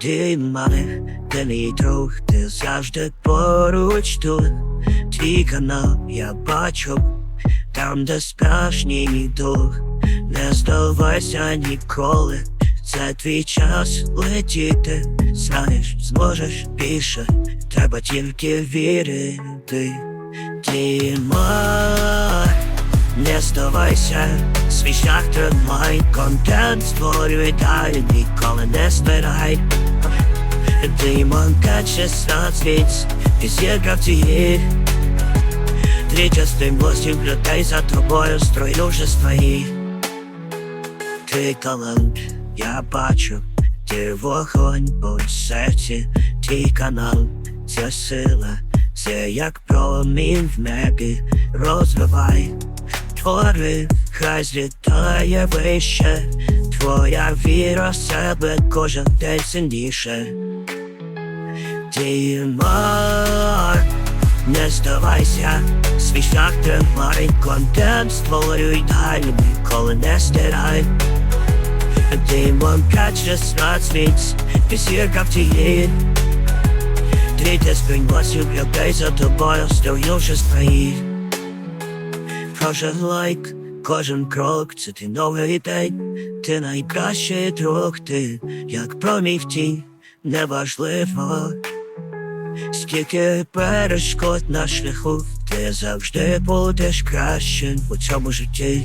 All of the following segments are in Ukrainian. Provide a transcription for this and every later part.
Димане, ти мій друг, ти завжди поруч тут. Твій канал я бачу, там, де справжній мій дух. Не здавайся ніколи, це твій час летіти. Знаєш, зможеш більше, треба тільки вірити. Діма, не здавайся, свій шлях тримай, контент створюй далі, ніколи не збирай. Димонка 16 і зірка в Три частин гостів людей за тобою строю вже свої. Ти талант, я бачу, ти вогонь у серці, твій канал, ця сила, це як промінь в небі, розвивай, твори, хай злітає вище, твоя віра в себе кожен день сильніше. Тимар, не здавайся, свій шлях тримай, контент створюй далі, ніколи не стирай. Димон 16, пісірка в тії Трійте сприймосів людей за тобою, стою вже стоїть Кожен лайк, кожен крок, це ти новий день, ти найкращий друг, ти як промій в тінь, неважливо Скільки перешкод на шляху, ти завжди будеш кращим у цьому житті.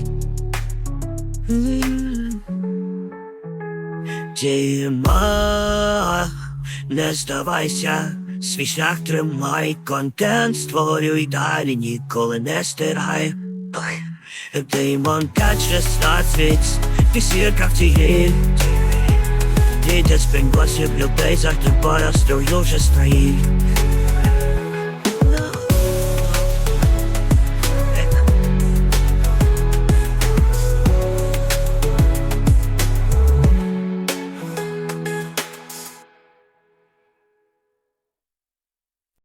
Діма, не здавайся, свій шлях тримай, контент створюй далі, ніколи не стирай. Деймон 5-16, пісірка в тії. Діти спингласів людей за тобою строю вже стоїть.